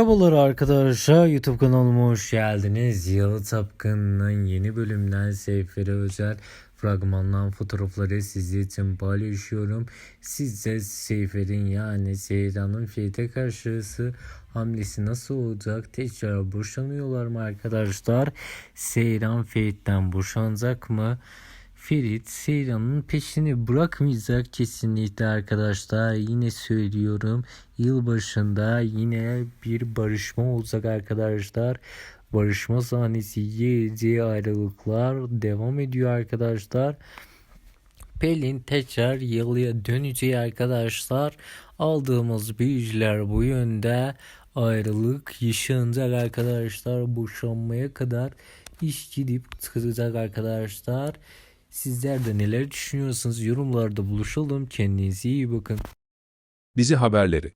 Merhabalar arkadaşlar YouTube kanalıma hoş geldiniz. Yalı Tapkın'ın yeni bölümden Seyfer'e özel fragmandan fotoğrafları sizin için paylaşıyorum. Siz de Seyfer'in yani Seyran'ın Fiyete karşısı hamlesi nasıl olacak? Tekrar boşanıyorlar mı arkadaşlar? Seyran Ferit'ten boşanacak mı? Ferit Seyran'ın peşini bırakmayacak kesinlikle arkadaşlar. Yine söylüyorum yılbaşında yine bir barışma olacak arkadaşlar. Barışma sahnesi yedi ayrılıklar devam ediyor arkadaşlar. Pelin tekrar yalıya döneceği arkadaşlar. Aldığımız bilgiler bu yönde ayrılık yaşanacak arkadaşlar. Boşanmaya kadar iş gidip çıkacak arkadaşlar. Sizler de neler düşünüyorsunuz? Yorumlarda buluşalım. Kendinize iyi bakın. Dizi haberleri